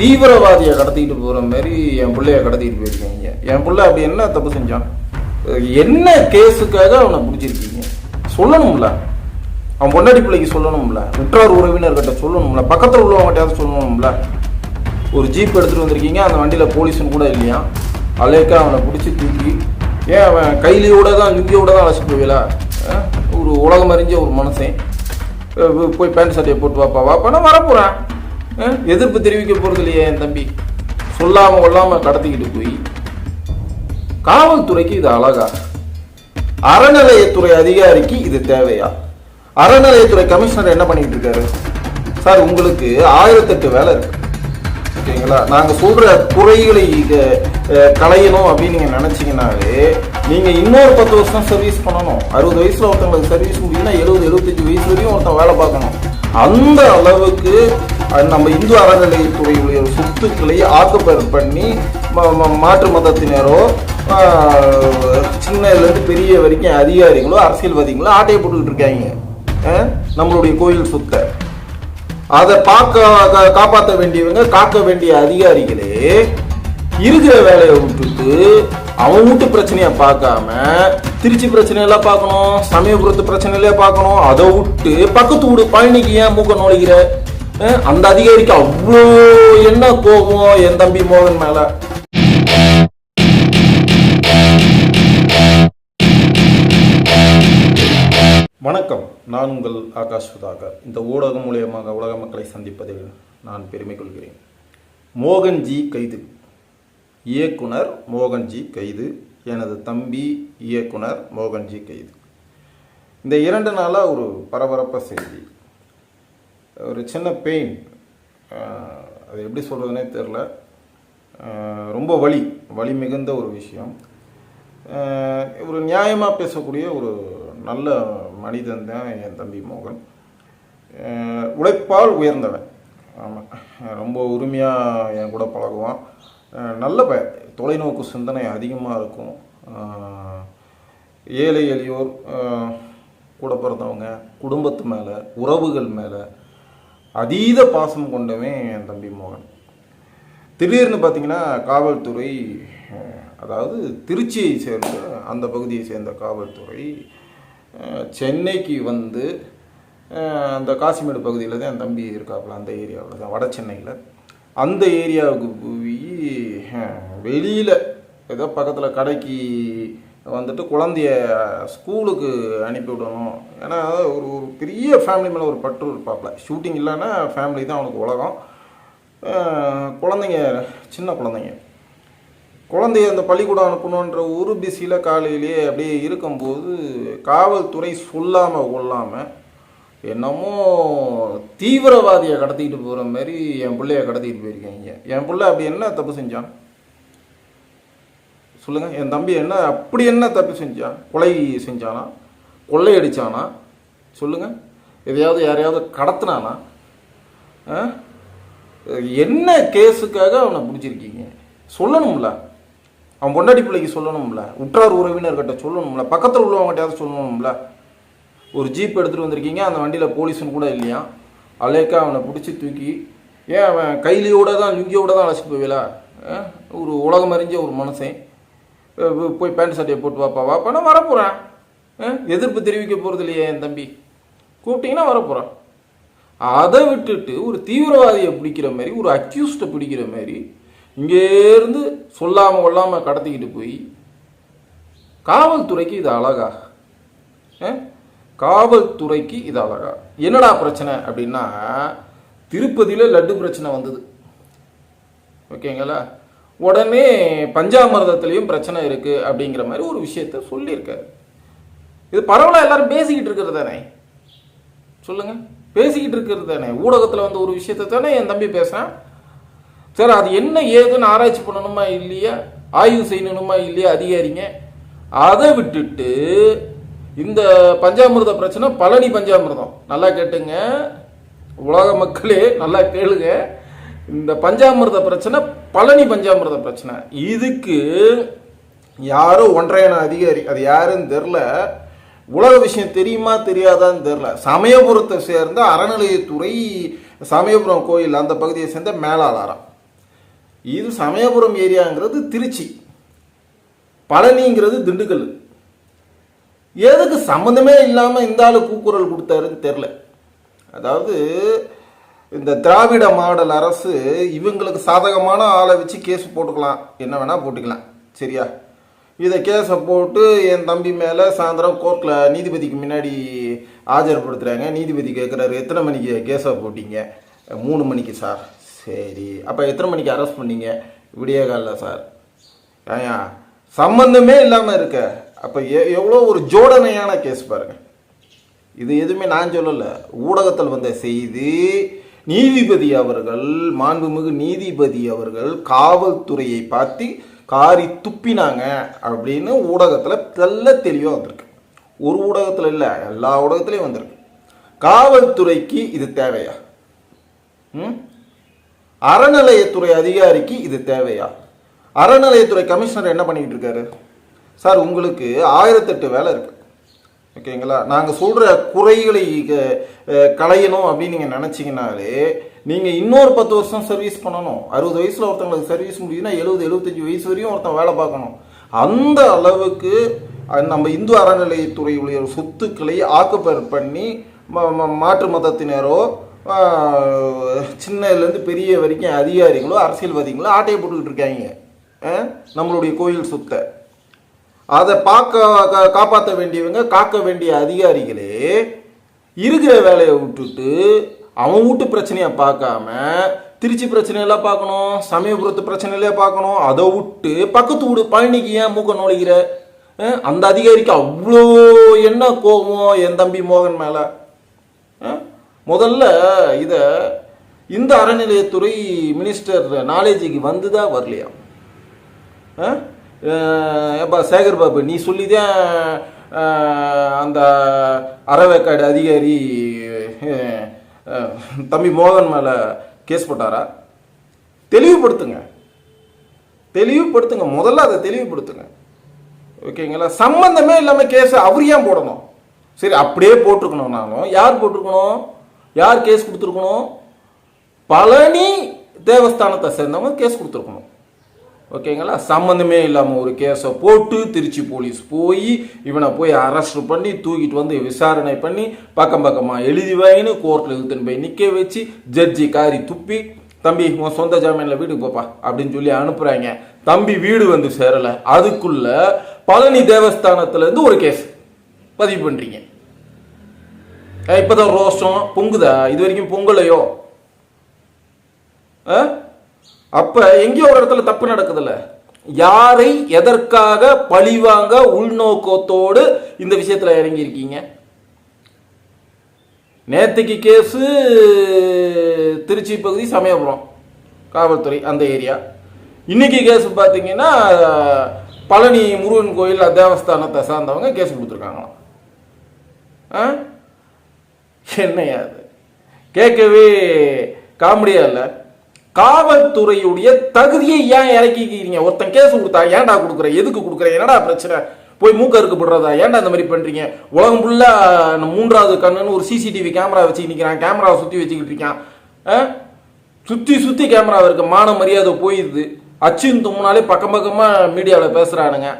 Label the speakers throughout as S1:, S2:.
S1: தீவிரவாதியை கடத்திட்டு போற மாதிரி என் பிள்ளைய கடத்திட்டு போயிருக்கீங்க. என் பிள்ளை அப்படி என்ன தப்பு செஞ்சான்? என்ன கேஸுக்காக அவனை பிடிச்சிருக்கீங்க? சொல்லணும்ல. அவன் பொண்டாடி பிள்ளைக்கு சொல்லணும்ல. உற்றார் உறவினர்கிட்ட சொல்லணும்ல. பக்கத்தில் உள்ளவங்ககிட்ட சொல்லணும்ல. ஒரு ஜீப் எடுத்துட்டு வந்திருக்கீங்க அந்த வண்டியில போலீஸ்னு கூட இல்லையா? அலேக்கா அவனை பிடிச்சி தூக்கி ஏன் அவன் கைலியோட தான் லுங்கியோட தான் அழைச்சிட்டு போவீங்களா ஒரு உலகம் அறிஞ்ச ஒரு மனுஷன். போய் பேண்ட் சட்டையை போட்டு வாப்பா வாப்பானா வரப்போறான். எதிர்ப்பு தெரிவிக்க போறது இல்லையே என் தம்பி. சொல்லாம கொள்ளாம கடத்திக்கிட்டு போய் காவல்துறைக்கு இது அழகா. அறநிலையத்துறை அதிகாரிக்கு இது தேவையா? அறநிலையத்துறை கமிஷனர் என்ன பண்ணிட்டு இருக்காரு? சார் உங்களுக்கு ஆயிரத்தெட்டு வேலை இருக்கு. ஓகேங்களா? நாங்கள் சொல்ற குறைகளை களையணும் அப்படின்னு நீங்க நினைச்சீங்கன்னாலே நீங்க இன்னொரு பத்து வருஷம் சர்வீஸ் பண்ணணும். அறுபது வயசுல ஒருத்தவங்களுக்கு சர்வீஸ் முடியும்னா எழுபது எழுபத்தஞ்சு வயசு வரையும் ஒருத்தன் வேலை பார்க்கணும். அந்த அளவுக்கு அது நம்ம இந்து அறநிலையத்துறையுடைய சொத்துக்களை ஆக்குப்பேர் பண்ணி ம- மாற்று மதத்தினரோ சின்னதுலேருந்து பெரிய வரைக்கும் அதிகாரிகளோ அரசியல்வாதிகளோ ஆட்டையை போட்டுக்கிட்டு இருக்காங்க. நம்மளுடைய கோயில் சொத்தை. அதை பார்க்க காப்பாற்ற வேண்டியவங்க காக்க வேண்டிய அதிகாரிகளே இருக்கிற வேலையை விட்டுட்டு அவன் வீட்டு பிரச்சனையை பார்க்காம திருச்சி பிரச்சனையெல்லாம் பார்க்கணும் சமயபுரத்து பிரச்சனையிலே பார்க்கணும். அதை விட்டு பக்கத்து வீடு பழனிக்கு ஏன் மூக்க நுழைகிற? அந்த அதிகாரிக்கு அவ்வளோ என்ன கோபம் என் தம்பி மோகன் மேல? வணக்கம். நான் உங்கள் ஆகாஷ் சுதாகர். இந்த ஊடகம் மூலியமாக உலக மக்களை சந்திப்பதில் நான் பெருமை கொள்கிறேன். மோகன்ஜி கைது. இயக்குனர் மோகன்ஜி கைது. எனது தம்பி இயக்குனர் மோகன்ஜி கைது. இந்த இரண்டு நாளாக ஒரு பரபரப்பாக செய்தி. ஒரு சின்ன பெயின் அது எப்படி சொல்கிறதுனே தெரில ரொம்ப வலி வலி மிகுந்த ஒரு விஷயம். ஒரு நியாயமாக பேசக்கூடிய ஒரு நல்ல மனிதன் தான் என் தம்பி மோகன். உழைப்பால் உயர்ந்தவன். ஆமாம் ரொம்ப உரிமையாக என் கூட பழகுவான். நல்ல பய தொலைநோக்கு சிந்தனை அதிகமாக இருக்கும். ஏழை எளியோர் கூட பிறந்தவங்க குடும்பத்து மேலே உறவுகள் மேலே அதீத பாசம் கொண்டவன் என் தம்பி மோகன். திடீர்னு பார்த்தீங்கன்னா காவல்துறை அதாவது திருச்சியை சேர்ந்த அந்த பகுதியை சேர்ந்த காவல்துறை சென்னைக்கு வந்து அந்த காசிமேடு பகுதியில் தான் என் தம்பி இருக்காப்புல அந்த ஏரியாவில் தான் வட சென்னையில். அந்த ஏரியாவுக்கு போய் வெளியில் ஏதோ பக்கத்தில் கடைக்கு வந்துட்டு குழந்தைய ஸ்கூலுக்கு அனுப்பி விடணும். ஏன்னா ஒரு ஒரு பெரிய ஃபேமிலி மேலே ஒரு பற்று இருப்பாப்பில் ஷூட்டிங் இல்லைன்னா ஃபேமிலி தான் அவனுக்கு உலகம். குழந்தைங்க சின்ன குழந்தைங்க. குழந்தைய அந்த பள்ளிக்கூடம் அனுப்பணுன்ற ஒரு பிஸியில் காலையிலேயே அப்படியே இருக்கும்போது காவல்துறை சொல்லாமல் கொள்ளாமல் என்னமோ தீவிரவாதியை கடத்திக்கிட்டு போகிற மாதிரி என் பிள்ளைய கடத்திக்கிட்டு போயிருக்கீங்க. என் பிள்ளை அப்படி என்ன தப்பு செஞ்சான்? சொல்லுங்கள் என் தம்பி என்ன அப்படி என்ன தப்பு செஞ்சான் கொலை செஞ்சானா கொள்ளையடிச்சானா சொல்லுங்கள் எதையாவது யாரையாவது கடத்தினானா ஆ? என்ன கேஸுக்காக அவனை பிடிச்சிருக்கீங்க? சொல்லணும்ல. அவன் பொண்டாடி பிள்ளைக்கு சொல்லணும்ல. உற்றார் உறவினர்கிட்ட சொல்லணும்ல. பக்கத்தில் உள்ளவங்ககிட்டயாவது சொல்லணும்ல. ஒரு ஜீப் எடுத்துகிட்டு வந்திருக்கீங்க அந்த வண்டியில் போலீஸுன்னு கூட இல்லையா? அலேக்கா அவனை பிடிச்சி தூக்கி ஏன் அவன் கைலியோட தான் லுங்கியோட தான் அழைச்சிட்டு போவேலா ஒரு உலகம் அறிஞ்ச ஒரு மனுஷன். போய் பேண்ட் சட்டையை போட்டு வாப்பா வாப்பானா வரப்போகிறேன் எதிர்ப்பு தெரிவிக்க போகிறது இல்லையே என் தம்பி. கூப்பிட்டீங்கன்னா வரப்போகிறான் அதை விட்டுட்டு ஒரு தீவிரவாதியை பிடிக்கிற மாதிரி ஒரு அக்யூஸ்டை பிடிக்கிற மாதிரி இங்கேருந்து சொல்லாமல் கொள்ளாமல் கடத்திக்கிட்டு போய் காவல்துறைக்கு இது அழகா? காவல்துறைக்கு இது அழகா? என்னடா பிரச்சனை அப்படின்னா திருப்பதியில் லட்டு பிரச்சனை வந்தது. ஓகேங்களா? உடனே பஞ்சாமிரதத்துலேயும் பிரச்சனை இருக்குது அப்படிங்கிற மாதிரி ஒரு விஷயத்த சொல்லியிருக்காரு. இது பரவாயில்ல எல்லாரும் பேசிக்கிட்டு இருக்கிறது தானே? சொல்லுங்க. பேசிக்கிட்டு இருக்கிறது தானே? ஊடகத்தில் வந்து ஒரு விஷயத்தை தானே என் தம்பி பேசுகிறேன் சார் அது என்ன ஏதுன்னு ஆராய்ச்சி பண்ணணுமா இல்லையா? ஆய்வு செய்யணுமா இல்லையா அதிகாரிங்க? அதை விட்டுட்டு இந்த பஞ்சாமிர்த பிரச்சனை பழனி பஞ்சாமிர்தம். நல்லா கேட்டுங்க. உலக மக்களே நல்லா கேளுங்க. இந்த பஞ்சாமிர்த பிரச்சனை பழனி பஞ்சாமிரத பிரச்சனை. இதுக்கு யாரோ ஒன்றையான அதிகாரி அது யாருன்னு தெரில. உலக விஷயம் தெரியுமா தெரியாதான்னு தெரில. சமயபுரத்தை சேர்ந்த அறநிலையத்துறை சமயபுரம் கோயில் அந்த பகுதியை சேர்ந்த மேலாளாரம். இது சமயபுரம் ஏரியாங்கிறது திருச்சி. பழனிங்கிறது திண்டுக்கல். எதுக்கு சம்மந்தமே இல்லாமல் இந்த ஆளு கூக்குரல் கொடுத்தாருன்னு தெரில. அதாவது இந்த திராவிட மாடல் அரசு இவங்களுக்கு சாதகமான ஆளை வச்சு கேஸ் போட்டுக்கலாம். என்ன வேணால் போட்டுக்கலாம். சரியா? இதை கேஸை போட்டு என் தம்பி மேலே சாயந்தரம் கோர்ட்டில் நீதிபதிக்கு முன்னாடி ஆஜர்படுத்துகிறாங்க நீதிபதி கேட்குறாரு எத்தனை மணிக்கு கேஸை போட்டீங்க? மூணு மணிக்கு சார். சரி. அப்போ எத்தனை மணிக்கு அரெஸ்ட் பண்ணீங்க? விடிய காலில் சார். ஏயா சம்மந்தமே இல்லாமல் இருக்க. அப்போ எ எவ்வளோ ஒரு ஜோடனையான கேஸ் பாருங்கள் இது எதுவுமே நான் சொல்லலை. ஊடகத்தில் வந்த செய்தி நீதிபதி அவர்கள் மாண்புமிகு நீதிபதி அவர்கள் காவல்துறையை பார்த்து காரி துப்பினாங்க அப்படின்னு ஊடகத்தில் தெல்ல தெளிவாக வந்திருக்கு. ஒரு ஊடகத்தில் இல்லை எல்லா ஊடகத்துலேயும் வந்திருக்கு. காவல்துறைக்கு இது தேவையா? ம்? அறநிலையத்துறை அதிகாரிக்கு இது தேவையா? அறநிலையத்துறை கமிஷனர் என்ன பண்ணிக்கிட்டு இருக்காரு? சார் உங்களுக்கு ஆயிரத்தெட்டு வேலை இருக்குது ஓகேங்களா? நாங்கள் சொல்கிற குறைகளை க- களையணும் அப்படின்னு நீங்கள் நினச்சிங்கனாலே நீங்கள் இன்னொரு பத்து வருஷம் சர்வீஸ் பண்ணணும். அறுபது வயசில் ஒருத்தங்களுக்கு சர்வீஸ் முடியுதுன்னா எழுபது எழுபத்தஞ்சி வயசு வரையும் ஒருத்தன் வேலை பார்க்கணும். அந்த அளவுக்கு நம்ம இந்து அறநிலையத்துறையுடைய சொத்துக்களை ஆக்குப்பேர் பண்ணி ம- ம- மாற்று மதத்தினரோ சின்னதுலேருந்து பெரிய வரைக்கும் அதிகாரிகளோ அரசியல்வாதிகளோ ஆட்டையை போட்டுக்கிட்டு இருக்காங்க. நம்மளுடைய கோயில் சொத்தை. அதை பார்க்க காப்பாற்ற வேண்டியவங்க காக்க வேண்டிய அதிகாரிகளே இருக்கிற வேலையை விட்டுட்டு அவன் வீட்டு பிரச்சனையை பார்க்காம திருச்சி பிரச்சனையெல்லாம் பார்க்கணும் சமயபுரத்து பிரச்சனையிலே பார்க்கணும் அதை விட்டு பக்கத்து வீடு பழனிக்கு ஏன் மூக்க நுழைகிற அந்த அதிகாரிக்கு அவ்வளோ என்ன கோபம் என் தம்பி மோகன் மேலே முதல்ல இதை இந்த அறநிலையத்துறை மினிஸ்டர் நாலேஜுக்கு வந்துதா வரலையா ஆ? ஏப்பா சேகர் பாபு நீ சொல்லி தான் அந்த அறவேக்காடு அதிகாரி தம்பி மோகன் மேலே கேஸ் போட்டாரா? தெளிவுபடுத்துங்க. தெளிவுபடுத்துங்க. முதல்ல அதை தெளிவுபடுத்துங்க. ஓகேங்களா? சம்பந்தமே இல்லாமல் கேஸ் அவர் ஏன் போடணும்? சரி அப்படியே போட்டிருக்கணும்னாலும் யார் போட்டிருக்கணும்? யார் கேஸ் கொடுத்துருக்கணும்? பழனி தேவஸ்தானத்தை சேர்ந்தவங்க கேஸ் கொடுத்துருக்கணும். ஓகேங்களா? சம்மந்தமே இல்லாமல் ஒரு கேஸை போட்டு திருச்சி போலீஸ் போய் இவனை போய் அரெஸ்ட் பண்ணி தூக்கிட்டு வந்து விசாரணை பண்ணி பக்கம் பக்கமாக எழுதி வாங்கின்னு கோர்ட்டில் இழுத்துன்னு போய் நிற்க வச்சு ஜட்ஜி காரி துப்பி தம்பி உன் சொந்த ஜாமீனில் வீட்டுக்கு போப்பா அப்படின்னு சொல்லி அனுப்புகிறாங்க தம்பி வீடு வந்து சேரலை. அதுக்குள்ள பழனி தேவஸ்தானத்துலேருந்து ஒரு கேஸ் பதிவு பண்ணுறீங்க இப்போதான் ரோஷம் பொங்குதா? இது வரைக்கும் பொங்கலையோ? ஆ? அப்ப எங்கேயோ ஒரு இடத்துல தப்பு நடக்குதுல்ல? யாரை எதற்காக பழிவாங்க உள்நோக்கத்தோடு இந்த விஷயத்துல இறங்கி இருக்கீங்க நேத்துக்கு கேஸு திருச்சி பகுதி சமயபுரம் காவல்துறை அந்த ஏரியா. இன்னைக்கு கேஸ் பார்த்தீங்கன்னா பழனி முருகன் கோயில் தேவஸ்தானத்தை சார்ந்தவங்க கேஸ் கொடுத்துருக்காங்களாம். ஆ? என்னையா அது? கேட்கவே காமெடியா இல்லை? காவல்துறையுடைய தகுதியை ஏன் இறக்கிக்கிறீங்க? ஒருத்தன் கேஸ் கொடுத்தா ஏன்டா கொடுக்குற? எதுக்கு கொடுக்குற? என்னடா பிரச்சனை? போய் மூக்க அறுக்கப்படுறதா ஏன்டா இந்த மாதிரி பண்றீங்க? உலகம் ஃபுல்லா மூன்றாவது கண்ணுன்னு ஒரு சிசிடிவி கேமரா வச்சு நிற்கிறான் கேமராவை சுற்றி வச்சுக்கிட்டு இருக்கான். ஆ? சுத்தி சுத்தி கேமரா இருக்கு. மான மரியாதை போயிடுது. அச்சுன்னு தும்முனாலே பக்கம் பக்கமா மீடியாவில் பேசுறானுங்க.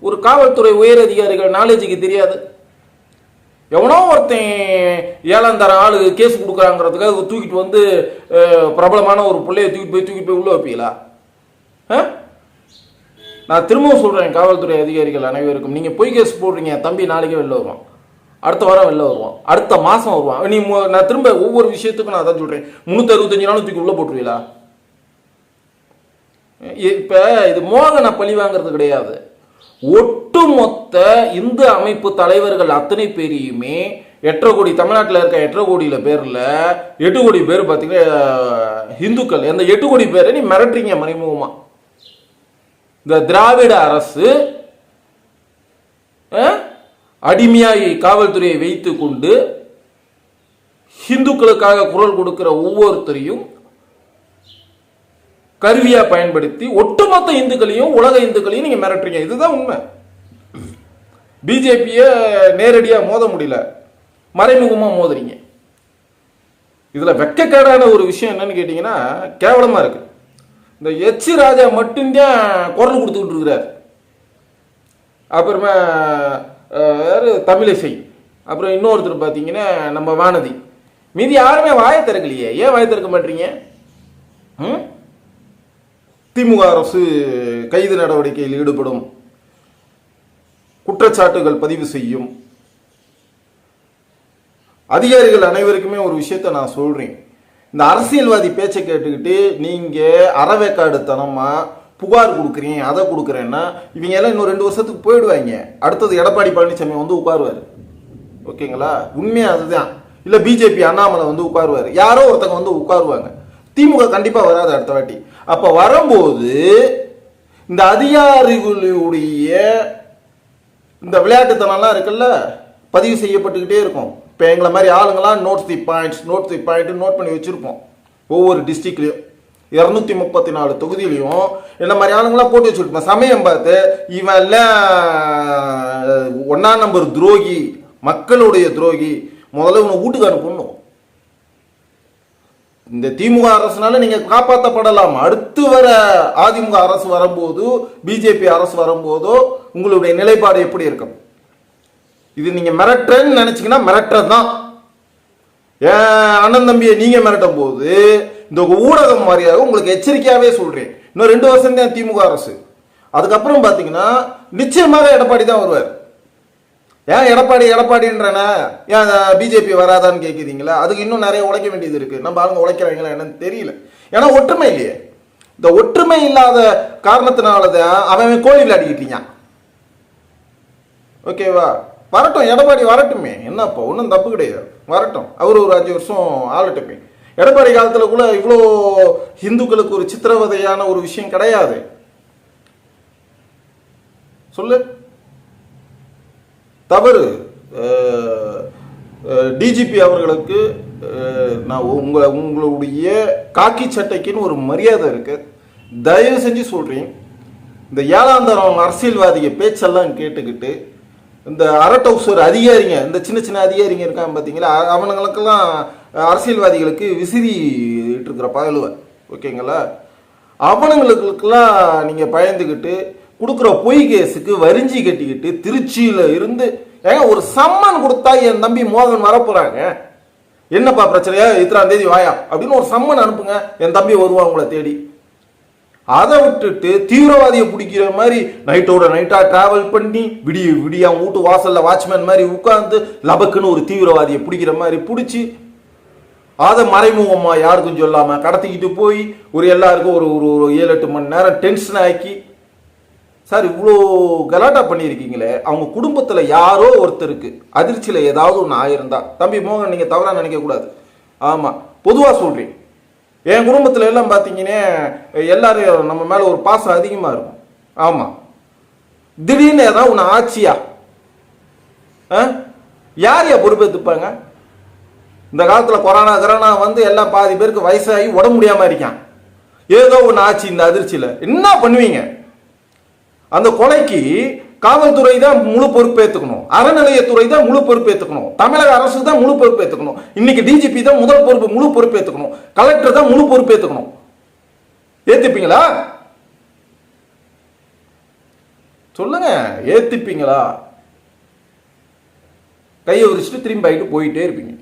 S1: ஒரு காவல்துறை உயர் அதிகாரிகள் நாலேஜுக்கு தெரியாது. எவனோ ஒருத்தன் ஏழாம் தர ஆளு கேஸ் கொடுக்குறாங்கிறதுக்காக தூக்கிட்டு வந்து பிரபலமான ஒரு பிள்ளைய தூக்கிட்டு போய் தூக்கிட்டு போய் உள்ளே வைப்பீங்களா? ஆ? நான் திரும்பவும் சொல்கிறேன் காவல்துறை அதிகாரிகள் அனைவருக்கும். நீங்கள் பொய் கேஸ் போடுறீங்க தம்பி நாளைக்கே வெளில வருவான். அடுத்த வாரம் வெளில வருவான். அடுத்த மாதம் வருவான். நீ நான் திரும்ப ஒவ்வொரு விஷயத்துக்கும் நான் அதான் சொல்கிறேன் முந்நூற்றி அறுபத்தஞ்சு நாளும் தூக்கி உள்ளே போட்டுருவீங்களா இப்போ இது மோகனை பழி வாங்குறது கிடையாது. ஒட்டுமொத்த இந்து அமைப்பு தலைவர்கள் அத்தனை பேரையுமே எட்டரை கோடி தமிழ்நாட்டில் இருக்க எட்டரை கோடியில் பேரில் எட்டு கோடி பேர் பார்த்தீங்கன்னா இந்துக்கள். அந்த எட்டு கோடி பேரை நீ மிரட்டுறீங்க மறைமுகமாக இந்த திராவிட அரசு அடிமையாகி அடிமையாய் காவல்துறையை வைத்து கொண்டு இந்துக்களுக்காக குரல் கொடுக்கிற ஒவ்வொருத்தரையும் கருவியாக பயன்படுத்தி ஒட்டுமொத்த இந்துக்களையும் உலக இந்துக்களையும் நீங்கள் மிரட்டுறீங்க. இதுதான் உண்மை. பிஜேபியை நேரடியாக மோத முடியல. மறைமுகமாக மோதுறீங்க. இதில் வெக்கக்கேடான ஒரு விஷயம் என்னன்னு கேட்டிங்கன்னா கேவலமாக இருக்குது இந்த எச்சி ராஜா மட்டும்தான் குரல் கொடுத்துக்கிட்டு இருக்கிறார். அப்புறமா வேறு தமிழிசை. அப்புறம் இன்னொருத்தர் பார்த்தீங்கன்னா நம்ம வானதி. மீதி யாருமே வாயை திறக்கலையே. ஏன் வாயை திறக்க மாட்டீங்க? ம்? திமுக அரசு கைது நடவடிக்கையில் ஈடுபடும் குற்றச்சாட்டுகள் பதிவு செய்யும். அதிகாரிகள் அனைவருக்குமே ஒரு விஷயத்த நான் சொல்றேன். இந்த அரசியல்வாதி பேச்சை கேட்டுக்கிட்டு நீங்க அறவேக்காடுத்தனமாக புகார் கொடுக்குறீங்க அதை கொடுக்குறேன்னா இவங்க எல்லாம் இன்னும் ரெண்டு வருஷத்துக்கு போயிடுவாங்க. அடுத்தது எடப்பாடி பழனிசாமி வந்து உட்காருவார். ஓகேங்களா? உண்மையாக அதுதான் இல்லை பிஜேபி அண்ணாமலை வந்து உட்காருவார். யாரோ ஒருத்தங்க வந்து உட்காருவாங்க. திமுக கண்டிப்பாக வராது அடுத்த வாட்டி. அப்போ வரும்போது இந்த அதிகாரிகளுடைய இந்த விளையாட்டுத்தனம்லாம் இருக்குல்ல பதிவு செய்யப்பட்டுக்கிட்டே இருக்கும். இப்போ எங்களை மாதிரி ஆளுங்களாம் notes the points note the point note பண்ணி வச்சுருப்போம். ஒவ்வொரு டிஸ்ட்ரிக்ட்லேயும் இரநூத்தி முப்பத்தி நாலு தொகுதியிலையும் என்ன மாதிரி ஆளுங்களாம் போட்டு வச்சுருப்போம். சமயம் பார்த்து இவன் எல்லாம் ஒன்றாம் நம்பர் துரோகி மக்களுடைய துரோகி முதல்ல இவனை வீட்டுக்கு அனுப்பணும். இந்த திமுக அரசுனால நீங்க காப்பாற்றப்படலாம் அடுத்து வர அதிமுக அரசு வரும்போது பிஜேபி அரசு வரும்போதோ உங்களுடைய நிலைப்பாடு எப்படி இருக்கும்? இது நீங்க மிரட்டுறேன்னு நினைச்சீங்கன்னா மிரட்டுறது தான். ஏன் அண்ணன் தம்பியை நீங்க மிரட்டும் போது இந்த ஊடகம் மாதிரியாக உங்களுக்கு எச்சரிக்கையாவே சொல்றேன். இன்னும் ரெண்டு வருஷம் தான் திமுக அரசு. அதுக்கப்புறம் பாத்தீங்கன்னா நிச்சயமாக எடப்பாடி தான் வருவார். ஏன் எடப்பாடி எடப்பாடின்றனா? ஏன் பிஜேபி வராதான்னு கேட்குறீங்களா அதுக்கு இன்னும் நிறைய உழைக்க வேண்டியது இருக்குது நம்ம ஆளுங்க உழைக்கிறாங்களா என்னன்னு தெரியல. ஏன்னா ஒற்றுமை இல்லையே. இந்த ஒற்றுமை இல்லாத காரணத்தினால தான் அவன் கோழி விளையாடிக்கிட்டீங்க ஓகேவா வரட்டும் எடப்பாடி வரட்டுமே. என்னப்பா ஒன்றும் தப்பு கிடையாது. வரட்டும். அவர் ஒரு அஞ்சு வருஷம் ஆளட்டுமே. எடப்பாடி காலத்தில் கூட இவ்வளோ ஹிந்துக்களுக்கு ஒரு சித்திரவதையான ஒரு விஷயம் கிடையாது. சொல்லு. தவறு. டிஜிபி அவர்களுக்கு நான் உங்களை உங்களுடைய காக்கி சட்டைக்குன்னு ஒரு மரியாதை இருக்கு. தயவு செஞ்சு சொல்றேன். இந்த ஏழாம் தரம் அரசியல்வாதிக பேச்செல்லாம் கேட்டுக்கிட்டு இந்த அரட்டவுசர் அதிகாரிங்க இந்த சின்ன சின்ன அதிகாரிங்க இருக்காங்க பார்த்தீங்களா அவனுங்களுக்கெல்லாம் அரசியல்வாதிகளுக்கு விசிறி இருக்கிற பகலுவ ஓகேங்களா? அவனுங்களுக்கெல்லாம் நீங்கள் பயந்துக்கிட்டு கொடுக்குற பொய் கேஸுக்கு வரிஞ்சி கட்டிக்கிட்டு திருச்சியில் இருந்து ஏங்க ஒரு சம்மன் கொடுத்தா என் தம்பி மோகன் வரப்போறாங்க. என்னப்பா பிரச்சனையா? இத்தனாம் தேதி வாயா? அப்படின்னு ஒரு சம்மன் அனுப்புங்க. என் தம்பி வருவான் உங்களை தேடி. அதை விட்டுட்டு தீவிரவாதியை பிடிக்கிற மாதிரி நைட்டோட நைட்டா டிராவல் பண்ணி விடிய விடிய வீட்டு வாசல்ல வாட்ச்மேன் மாதிரி உட்கார்ந்து லபக்குன்னு ஒரு தீவிரவாதியை பிடிக்கிற மாதிரி பிடிச்சி அதை மறைமுகமா யாருக்கும் சொல்லாம கடத்திக்கிட்டு போய் ஒரு எல்லாருக்கும் ஒரு ஒரு ஒரு ஏழு எட்டு மணி நேரம் டென்ஷன் ஆக்கி சார் இவ்வளோ கலாட்டா பண்ணியிருக்கீங்களே. அவங்க குடும்பத்தில் யாரோ ஒருத்தருக்கு அதிர்ச்சியில் ஏதாவது ஒன்று ஆயிருந்தா தம்பி மோகன் நீங்கள் தவறாக நினைக்கக்கூடாது. ஆமாம் பொதுவாக சொல்கிறேன் என் குடும்பத்தில் எல்லாம் பார்த்தீங்கன்னா எல்லாரும் நம்ம மேலே ஒரு பாசம் அதிகமாக இருக்கும். ஆமாம் திடீர்னு ஏதாவது ஒன்று ஆச்சியா? ஆ? யார் யா பொறுப்பேற்றுப்பாங்க இந்த காலத்தில் கொரோனா கரோனா வந்து எல்லாம் பாதி பேருக்கு வயசாகி உடம்பு முடியாமல் இருக்கான். ஏதோ ஒன்று ஆச்சு இந்த அதிர்ச்சியில். என்ன பண்ணுவீங்க? அந்த கொலைக்கு காவல்துறை தான் முழு பொறுப்பேற்றுக்கணும் அறநிலையத்துறை தான் முழு பொறுப்பேற்றுக்கணும் தமிழக அரசு தான் முழு பொறுப்பேற்றுக்கணும் இன்னைக்கு டிஜிபி தான் முதல் பொறுப்பு முழு பொறுப்பேற்றுக்கணும் கலெக்டர் தான் முழு பொறுப்பேற்றுக்கணும் ஏத்துப்பீங்களா? சொல்லுங்க ஏத்துப்பீங்களா? கையை உரிச்சுட்டு திரும்பி ஆகிட்டு போயிட்டே இருப்பீங்க.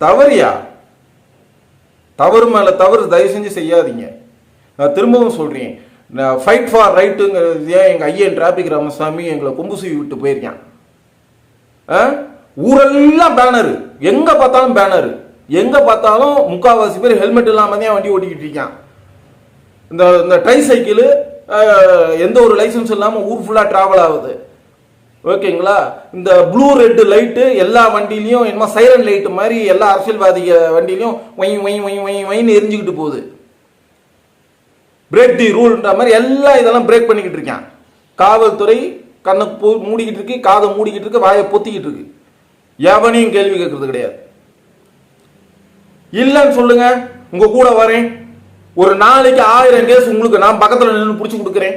S1: தவறியா? தவறு மேல தவறு தயவு செஞ்சு செய்யாதீங்க. நான் திரும்பவும் சொல்றேன். ஃபைட் ஃபார் ரைட்டுங்கிறது ஏன் எங்கள் ஐயன் டிராபிக் ராமசாமி எங்களை கொம்பு சுவி விட்டு போயிருக்கான்? ஆ? ஊரெல்லாம் பேனரு எங்கே பார்த்தாலும் பேனரு எங்கே பார்த்தாலும் முக்காவாசி பேர் ஹெல்மெட் இல்லாமல் தான் வண்டி ஓட்டிக்கிட்டு இருக்கான். இந்த இந்த ட்ரை சைக்கிள் எந்த ஒரு லைசன்ஸ் இல்லாமல் ஊர் ஃபுல்லாக ட்ராவல் ஆகுது. ஓகேங்களா? இந்த ப்ளூ ரெட்டு லைட்டு எல்லா வண்டிலையும் என்னமோ சைரன் லைட்டு மாதிரி எல்லா அரசியல்வாதிக வண்டிலையும் ஒய் ஒய் ஒய் ஒய் ஒயின்னு எரிஞ்சுக்கிட்டு போகுது. பிரேக் தி ரூல்ன்ற மாதிரி எல்லா இதெல்லாம் பிரேக் பண்ணிக்கிட்டு இருக்கான். காவல்துறை கண்ணை பூ மூடிக்கிட்டு இருக்கு காதை மூடிக்கிட்டு இருக்கு வாயை பொத்திக்கிட்டு இருக்கு. எவனையும் கேள்வி கேட்கறது கிடையாது. இல்லைன்னு சொல்லுங்க உங்க கூட வரேன். ஒரு நாளைக்கு ஆயிரம் கேஸ் உங்களுக்கு நான் பக்கத்தில் நின்று பிடிச்சி கொடுக்குறேன்.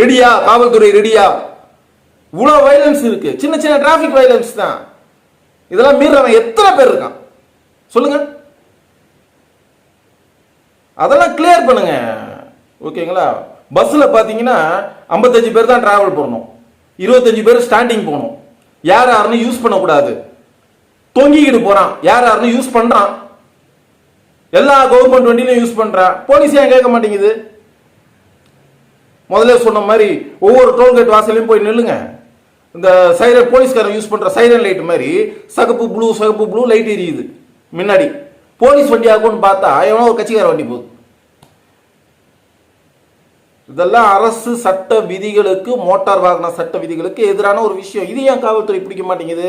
S1: ரெடியா காவல்துறை ரெடியா இவ்வளோ வைலன்ஸ் இருக்கு. சின்ன சின்ன டிராஃபிக் வைலன்ஸ் தான். இதெல்லாம் மீறவன் எத்தனை பேர் இருக்கான்? சொல்லுங்க. அதெல்லாம் கிளியர் பண்ணுங்க. ஓகேங்களா பஸ்ஸில் பார்த்தீங்கன்னா ஐம்பத்தஞ்சு பேர் தான் டிராவல் பண்ணணும். இருபத்தஞ்சு பேர் ஸ்டாண்டிங் போகணும். யார் யாருன்னு யூஸ் பண்ணக்கூடாது. தொங்கிக்கிட்டு போகிறான் யார் யாருன்னு யூஸ் பண்ணுறான் எல்லா கவர்மெண்ட் வண்டியிலும் யூஸ் பண்ணுறான் போலீஸ் ஏன் கேட்க மாட்டேங்குது? முதல்ல சொன்ன மாதிரி ஒவ்வொரு டோல்கேட் வாசலையும் போய் நில்லுங்க. இந்த சைரன் போலீஸ்காரன் யூஸ் பண்ணுற சைரன் லைட் மாதிரி சகப்பு ப்ளூ சகப்பு ப்ளூ லைட் எரியுது. முன்னாடி. போலீஸ் வண்டி ஆகும்னு பார்த்தா எவனோ ஒரு கட்சிக்கார வண்டி போகுது. இதெல்லாம் அரசு சட்ட விதிகளுக்கு மோட்டார் வாகன சட்ட விதிகளுக்கு எதிரான ஒரு விஷயம். இது ஏன் காவல்துறை பிடிக்க மாட்டேங்குது?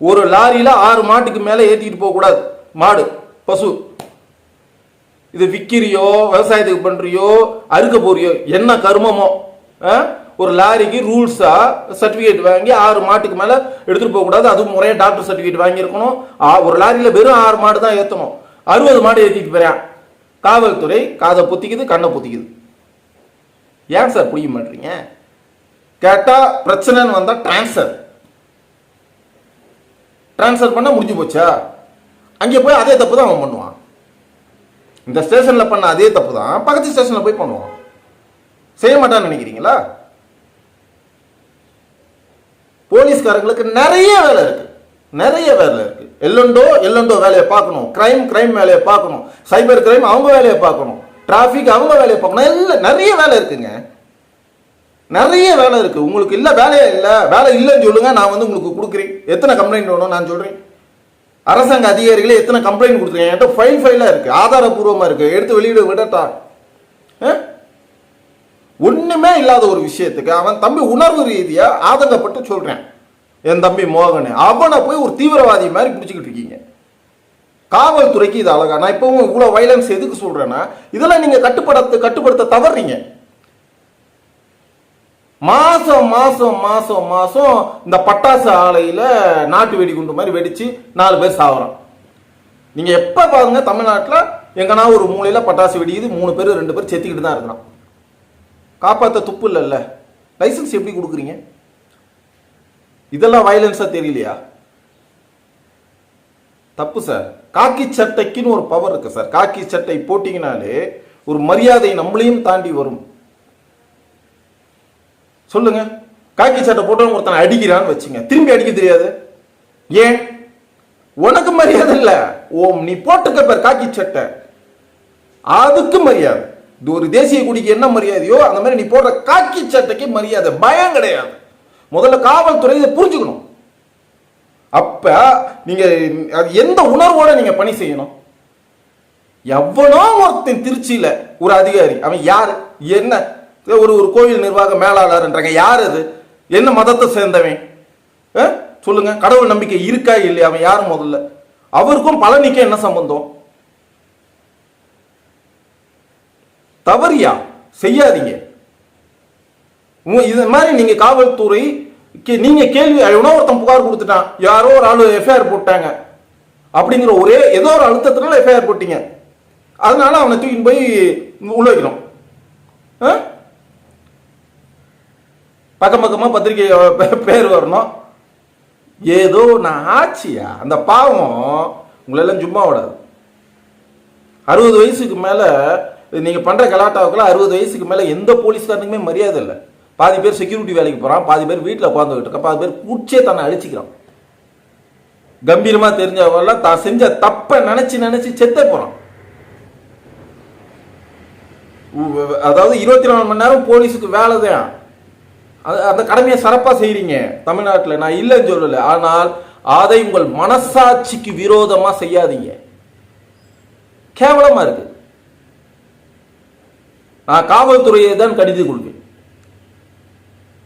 S1: ஒரு லாரியில ஆறு மாட்டுக்கு மேல ஏற்றிட்டு போக கூடாது. மாடு பசு. இது விக்கிறியோ விவசாயத்துக்கு பண்றியோ அறுக்க போறியோ என்ன கருமமோ ஆ? ஒரு லாரிக்கு ரூல்ஸா சர்டிபிகேட் வாங்கி ஆறு மாட்டுக்கு மேல எடுத்துட்டு போக கூடாது. அதுவும் முறையா டாக்டர் சர்டிபிகேட் வாங்கியிருக்கணும். ஒரு லாரியில வெறும் ஆறு மாடு தான் ஏத்தணும். அறுபது மாடு ஏத்திட்டு போறேன். காவல்துறை காதை பொத்திக்குது கண்ணை பொத்திக்குது. ஏன் சார் புரிய மாட்டீங்க? கேட்டா பிரச்சனைன்னு வந்தா டிரான்ஸ்ஃபர் ட்ரான்ஸ்ஃபர் பண்ண முடிஞ்சு போச்சா? அங்கே போய் அதே தப்பு தான் அவன் பண்ணுவான். இந்த ஸ்டேஷனில் பண்ண அதே தப்பு தான் பக்கத்து ஸ்டேஷனில் போய் பண்ணுவான். செய்ய மாட்டான்னு நினைக்கிறீங்களா? போலீஸ்காரங்களுக்கு நிறைய வேலை இருக்கு. நிறைய வேலை இருக்கு. எல்லண்டோ எல்லண்டோ வேலையை பார்க்கணும். கிரைம் கிரைம் வேலையை பார்க்கணும். சைபர் கிரைம் அவங்க வேலையை பார்க்கணும். டிராஃபிக் அவங்க வேலையை பார்க்கணும். எல்லாம் நிறைய வேலை இருக்குங்க. நிறைய வேலை இருக்கு. உங்களுக்கு இல்ல வேலையே இல்ல. வேலை இல்லைன்னு சொல்லுங்க நான் வந்து உங்களுக்கு கொடுக்குறேன். எத்தனை கம்ப்ளைண்ட் வேணும் நான் சொல்றேன். அரசாங்க அதிகாரிகளே எத்தனை கம்ப்ளைண்ட் கொடுத்துருக்கேன் என்கிட்ட ஃபைல் ஃபைலா இருக்கு. ஆதாரபூர்வமா இருக்கு. எடுத்து வெளியிட விடட்டா? ஒன்றுமே இல்லாத ஒரு விஷயத்துக்கு அவன் தம்பி உணர்வு ரீதியாக ஆதங்கப்பட்டு சொல்கிறேன் என் தம்பி மோகன் அவனை போய் ஒரு தீவிரவாதி மாதிரி பிடிச்சிக்கிட்டு இருக்கீங்க. காவல்துறைக்கு இது அழகா நான் இப்போவும் இவ்வளோ வைலன்ஸ் எதுக்கு சொல்கிறேன்னா இதெல்லாம் நீங்கள் கட்டுப்படுத்த கட்டுப்படுத்த தவறுறீங்க மாதம் மாதம் மாதம் மாதம் இந்த பட்டாசு ஆலையில் நாட்டு வெடிகுண்டு மாதிரி வெடித்து நாலு பேர் சாகுறான் நீங்கள் எப்போ பாருங்க தமிழ்நாட்டில் எங்கன்னா ஒரு மூலையில் பட்டாசு வெடிக்குது மூணு பேர் ரெண்டு பேர் செத்துக்கிட்டு தான் இருக்கிறான். காப்பாற்ற துப்பு இல்லைல்ல? லைசன்ஸ் எப்படி கொடுக்குறீங்க? இதெல்லாம் வயலன்ஸா தெரியலையா? தப்பு சார் காக்கி சட்டைக்குன்னு ஒரு பவர் இருக்கு சார் காக்கி சட்டை போட்டிங்கனாலே ஒரு மரியாதை நம்மளையும் தாண்டி வரும். சொல்லுங்க. காக்கி சட்டை போட்டவன் ஒருத்தனை அடிக்கிறான்னு வச்சுங்க. திரும்பி அடிக்க தெரியாது. ஏன்? உனக்கு மரியாதை இல்லை. ஓம் நீ போட்டுக்க பேர் காக்கி சட்டை. அதுக்கு மரியாதை. இது ஒரு தேசிய கொடிக்கு என்ன மரியாதையோ அந்த மாதிரி நீ போடுற காக்கி சட்டைக்கு மரியாதை பயம் கிடையாது. முதல்ல காவல்துறை இதை புரிஞ்சுக்கணும். அப்ப நீங்க அது எந்த உணர்வோட நீங்க பணி செய்யணும்? எவ்வளோ ஒருத்தன் திருச்சியில ஒரு அதிகாரி அவன் யாரு? என்ன? ஒரு ஒரு கோவில் நிர்வாக மேலாளர்ன்றாங்க. யார் அது? என்ன மதத்தை சேர்ந்தவன்? ஆ? சொல்லுங்க. கடவுள் நம்பிக்கை இருக்கா இல்லையா? அவன் யார் முதல்ல? அவருக்கும் பழனிக்கும் என்ன சம்பந்தம்? தவறியா? செய்யாதீங்க. இது மாதிரி நீங்க காவல்துறை கே- நீங்க கேள்வி எவனோ ஒருத்தன் புகார் கொடுத்துட்டான். யாரோ ஒரு ஆளு எஃப்ஐஆர் போட்டாங்க. அப்படிங்கிற ஒரே ஏதோ ஒரு அழுத்தத்தினால எஃப்ஐஆர் போட்டீங்க. அதனால அவனை தூக்கின்னு போய் உள்ள வைக்கணும். ஆ? பக்கம் பக்கமா பத்திரிகை பேர் வரணும். ஏதோ நான் ஆச்சியா? அந்த பாவம் உங்களெல்லாம் சும்மா விடாது. அறுபது வயசுக்கு மேலே நீங்கள் பண்ணுற கலாட்டாவுக்குலாம் அறுபது வயசுக்கு மேலே எந்த போலீஸ்காரனுக்குமே மரியாதை இல்லை. பாதி பேர் செக்யூரிட்டி வேலைக்கு போகிறான் பாதி பேர் வீட்டில் உட்காந்துக்கிட்டு இருக்கான் பாதி பேர் கூச்சே தன்னை அழிச்சிக்கிறான். கம்பீரமாக தெரிஞ்சவங்களாம் தான் செஞ்ச தப்பை நினச்சி நினச்சி செத்தே போகிறான் அதாவது இருபத்தி நாலு மணி நேரம் போலீஸுக்கு வேலை தான். அது அந்த கடமையை சிறப்பாக செய்கிறீங்க தமிழ்நாட்டில். நான் இல்லைன்னு சொல்லலை. ஆனால் அதை உங்கள் மனசாட்சிக்கு விரோதமாக செய்யாதீங்க. கேவலமாக இருக்குது நான் காவல்துறையை தான் கடிதம் கொள்வேன்.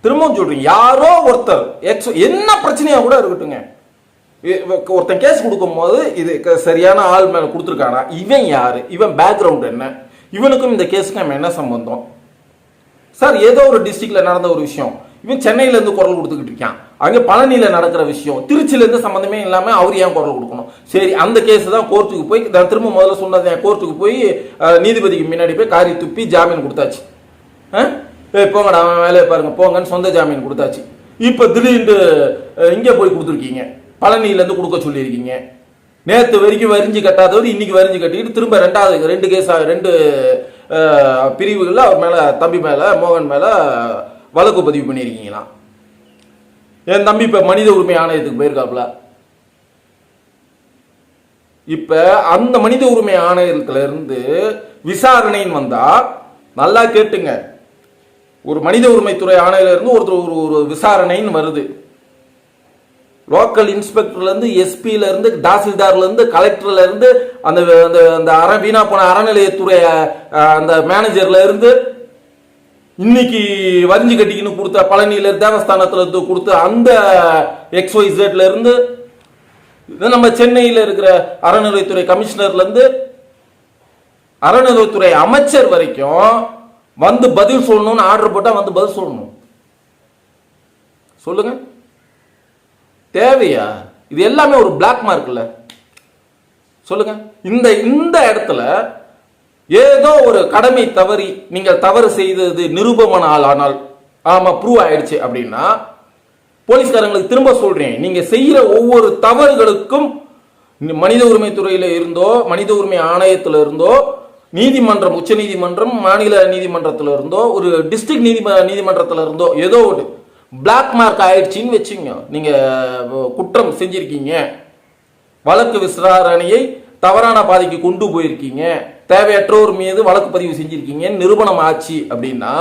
S1: திரும்பவும் சொல்றேன் யாரோ ஒருத்தர் எக்ஸ் என்ன பிரச்சனையா கூட இருக்கட்டுங்க ஒருத்தன் கேஸ் கொடுக்கும்போது இது க- சரியான ஆள் மேல கொடுத்துருக்கானா? இவன் யாரு? இவன் பேக்ரவுண்ட் என்ன? இவனுக்கும் இந்த கேஸுக்கும் என்ன சம்பந்தம்? சார் ஏதோ ஒரு டிஸ்ட்ரிக்ட்ல நடந்த ஒரு விஷயம். இவன் சென்னையில இருந்து குரல் கொடுத்துக்கிட்டு இருக்கான். அங்கே பழனியில் நடக்கிற விஷயம் திருச்சியிலேருந்து சம்மந்தமே இல்லாமல் அவர் ஏன் குரல் கொடுக்கணும்? சரி அந்த கேஸ் தான் கோர்ட்டுக்கு போய் நான் திரும்ப முதல்ல சொன்னது கோர்ட்டுக்கு போய் நீதிபதிக்கு முன்னாடி போய் காரி துப்பி ஜாமீன் கொடுத்தாச்சு. ஏ போங்கடா அவன் வேலையை பாருங்கள் போங்கன்னு சொந்த ஜாமீன் கொடுத்தாச்சு. இப்போ திடீர்னு இங்கே போய் கொடுத்துருக்கீங்க. பழனியிலேருந்து கொடுக்க சொல்லியிருக்கீங்க. நேற்று வரைக்கும் வரிஞ்சு கட்டாதவர் இன்னைக்கு வரிஞ்சு கட்டிக்கிட்டு திரும்ப ரெண்டாவது ரெண்டு கேஸ் ரெண்டு பிரிவுகளில் அவர் மேலே தம்பி மேலே மோகன் மேலே வழக்கு பதிவு பண்ணியிருக்கீங்களா என் தம்பி இப்போ மனித உரிமை ஆணையத்துக்கு போயிருக்காப்புல. இப்ப அந்த மனித உரிமை ஆணையத்துல இருந்து விசாரணைன்னு வந்தா நல்லா கேட்டுங்க. ஒரு மனித உரிமைத்துறை ஆணையில ஒருத்தர் ஒரு ஒரு விசாரணைன்னு வருது. லோக்கல் இன்ஸ்பெக்டர்ல இருந்து தாசில்தார்லேருந்து இருந்து தாசில்தார்ல இருந்து கலெக்டர்ல இருந்து அந்த அந்த அந்த அற வீணா போன அறநிலையத்துறை அந்த மேனேஜர்ல இருந்து இன்னைக்கு வரிஞ்சு கட்டிக்கின்னு கொடுத்த பழனியில தேவஸ்தானத்துல இருந்து கொடுத்த அந்த எக்ஸ்ஒய் ஜெட்ல இருந்து நம்ம சென்னையில் இருக்கிற அறநிலைத்துறை கமிஷனர்ல இருந்து அறநிலைத்துறை அமைச்சர் வரைக்கும் வந்து பதில் சொல்லணும்னு ஆர்டர் போட்டா வந்து பதில் சொல்லணும். சொல்லுங்க. தேவையா? இது எல்லாமே ஒரு பிளாக் மார்க்ல சொல்லுங்க. இந்த இந்த இடத்துல ஏதோ ஒரு கடமை தவறி நீங்கள் தவறு செய்தது நிரூபமான ஆனால் ஆமா ப்ரூவ் ஆயிடுச்சு அப்படின்னா போலீஸ்காரங்களுக்கு திரும்ப சொல்றேன். நீங்க செய்யற ஒவ்வொரு தவறுகளுக்கும் மனித உரிமை துறையில இருந்தோ மனித உரிமை ஆணையத்தில் இருந்தோ நீதிமன்றம் உச்ச நீதிமன்றம் மாநில நீதிமன்றத்தில் இருந்தோ ஒரு டிஸ்ட்ரிக்ட் நீதி நீதிமன்றத்தில் இருந்தோ ஏதோ ஒரு பிளாக் மார்க் ஆயிடுச்சின்னு வச்சுங்க. நீங்க குற்றம் செஞ்சிருக்கீங்க. வழக்கு விசாரணையை தவறான பாதைக்கு கொண்டு போயிருக்கீங்க. தேவையற்றோர் மீது வழக்கு பதிவு செஞ்சிருக்கீங்க நிரூபணம் ஆச்சு அப்படின்னா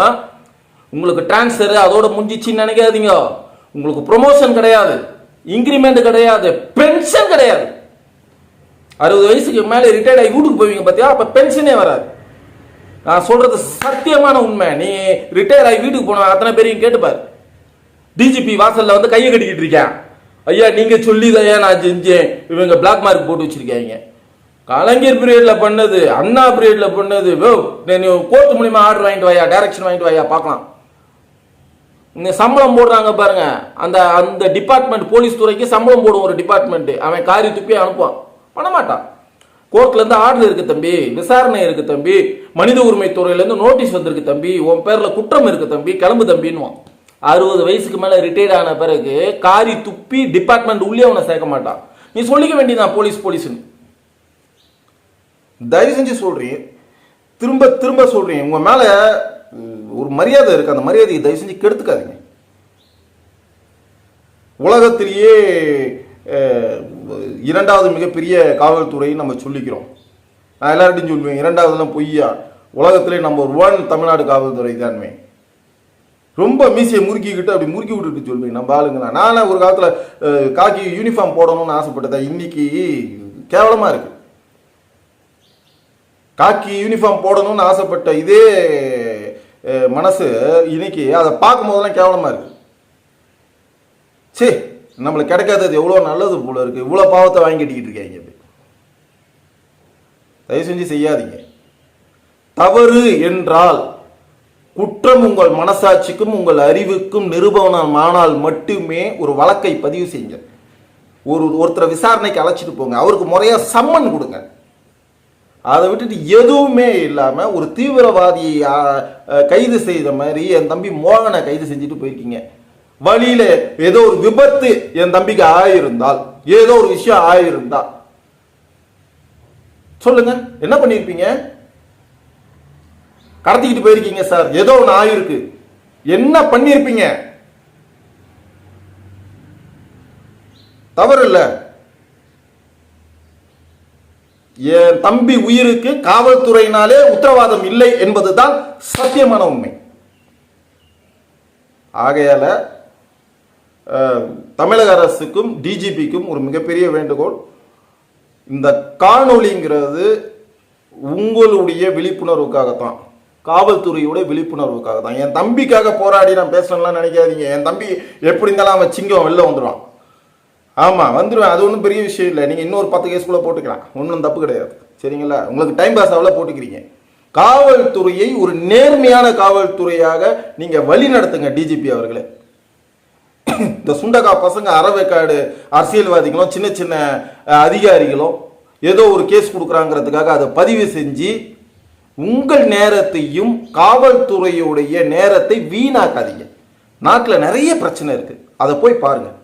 S1: உங்களுக்கு டிரான்ஸ்ஃபர் அதோட முடிஞ்சிச்சின்னு நினைக்காதீங்க. உங்களுக்கு ப்ரொமோஷன் கிடையாது இன்க்ரிமெண்ட் கிடையாது பென்ஷன் கிடையாது. அறுபது வயசுக்கு மேலே ரிட்டையர்ட் ஆகி வீட்டுக்கு போவீங்க பார்த்தியா அப்போ பென்ஷனே வராது. நான் சொல்றது சத்தியமான உண்மை. நீ ரிட்டையர் ஆகி வீட்டுக்கு போன அத்தனை பேரையும் கேட்டுப்பாரு டிஜிபி வாசல்ல வந்து கையை கட்டிக்கிட்டு இருக்கேன். ஐயா நீங்க சொல்லி நான் செஞ்சேன்? இவங்க பிளாக் மார்க் போட்டு வச்சிருக்காங்க. கலைஞர் பீரியட்ல பண்ணது அண்ணா பீரியட்ல பண்ணது. கோர்ட் மூலியமா ஆர்டர் வாங்கிட்டு வாயா டைரக்ஷன் வாங்கிட்டு வாயா பார்க்கலாம். இந்த சம்பளம் போடுறாங்க பாருங்க. அந்த அந்த டிபார்ட்மெண்ட் போலீஸ் துறைக்கு சம்பளம் போடும் ஒரு டிபார்ட்மெண்ட் அவன் காரி துப்பி அனுப்புவான். பண்ண மாட்டான் கோர்ட்ல இருந்து ஆர்டர் இருக்கு தம்பி விசாரணை இருக்கு தம்பி மனித உரிமை துறையிலேருந்து நோட்டீஸ் வந்திருக்கு தம்பி உன் பேர்ல குற்றம் இருக்கு தம்பி கிளம்பு தம்பின்னுவான். அறுபது வயசுக்கு மேல ரிட்டையர்ட் ஆன பிறகு காரி துப்பி டிபார்ட்மெண்ட் உள்ளே அவனை சேர்க்க மாட்டான். நீ சொல்லிக்க வேண்டியதான் போலீஸ் போலீஸ்னு தயவு செஞ்சு சொல்கிறேன் திரும்ப திரும்ப சொல்கிறேன் உங்கள் மேலே ஒரு மரியாதை இருக்குது அந்த மரியாதையை தயவு செஞ்சு கெடுத்துக்காதீங்க. உலகத்திலேயே இரண்டாவது மிகப்பெரிய காவல்துறை நம்ம சொல்லிக்கிறோம். நான் எல்லார்ட்டையும் சொல்லுவேன் இரண்டாவதுலாம் பொய்யா. உலகத்திலே நம்பர் ஒன் தமிழ்நாடு காவல்துறை தானுமே. ரொம்ப மீசையை முறுக்கிக்கிட்டு அப்படி முறுக்கி விட்டுட்டு சொல்லுவேன் நம்ம ஆளுங்களா நானே. ஒரு காலத்தில் காக்கி யூனிஃபார்ம் போடணும்னு ஆசைப்பட்டதா? இன்னைக்கு கேவலமாக இருக்குது காக்கி யூனிஃபார்ம் போடணும்னு ஆசைப்பட்ட இதே மனசு இன்னைக்கு அதை பார்க்கும் போதெல்லாம் கேவலமாக இருக்கு. சே நம்மளுக்கு கிடைக்காதது எவ்வளோ நல்லது போல இருக்குது இவ்வளோ பாவத்தை வாங்கிக்கிட்டு இருக்கீங்க இருக்காங்க தயவு செஞ்சு செய்யாதீங்க. தவறு என்றால் குற்றம் உங்கள் மனசாட்சிக்கும் உங்கள் அறிவுக்கும் நிரூபணமானால் மட்டுமே ஒரு வழக்கை பதிவு செய்யுங்க ஒரு ஒருத்தரை விசாரணைக்கு அழைச்சிட்டு போங்க. அவருக்கு முறையாக சம்மன் கொடுங்க. அதை விட்டுட்டு எதுவுமே இல்லாமல் ஒரு தீவிரவாதியை கைது செய்த மாதிரி என் தம்பி மோகனை கைது செஞ்சுட்டு போயிருக்கீங்க. வழியில ஏதோ ஒரு விபத்து என் தம்பிக்கு ஆயிருந்தால் ஏதோ ஒரு விஷயம் ஆயிருந்தா. சொல்லுங்க என்ன பண்ணிருப்பீங்க கடத்திக்கிட்டு போயிருக்கீங்க சார். ஏதோ ஒன்று ஆயிருக்கு. என்ன பண்ணிருப்பீங்க தவறு இல்லை. என் தம்பி உயிருக்கு காவல்துறையினாலே உத்தரவாதம் இல்லை என்பதுதான் சத்தியமான உண்மை. ஆகையால தமிழக அரசுக்கும் டிஜிபிக்கும் ஒரு மிகப்பெரிய வேண்டுகோள். இந்த காணொளிங்கிறது உங்களுடைய விழிப்புணர்வுக்காகத்தான். காவல்துறையோட விழிப்புணர்வுக்காக தான் என் தம்பிக்காக போராடி நான் பேசணும்லாம் நினைக்காதீங்க. என் தம்பி எப்படி இருந்தாலும் அவன் சிங்கம் வெளில வந்துடுவான். ஆமாம் வந்துடுவேன் அது ஒன்றும் பெரிய விஷயம் இல்லை. நீங்கள் இன்னொரு பத்து கேஸ் கூட போட்டுக்கலாம். ஒன்றும் தப்பு கிடையாது. சரிங்களா? உங்களுக்கு டைம் பாஸ் ஆகல போட்டுக்கிறீங்க. காவல்துறையை ஒரு நேர்மையான காவல்துறையாக நீங்கள் வழி நடத்துங்க டிஜிபி அவர்களே. இந்த சுண்டக்கா பசங்க அறவேக்காடு அரசியல்வாதிகளும் சின்ன சின்ன அதிகாரிகளும் ஏதோ ஒரு கேஸ் கொடுக்குறாங்கிறதுக்காக அதை பதிவு செஞ்சு உங்கள் நேரத்தையும் காவல்துறையுடைய நேரத்தை வீணாக்காதீங்க. நாட்டில் நிறைய பிரச்சனை இருக்குது அதை போய் பாருங்கள்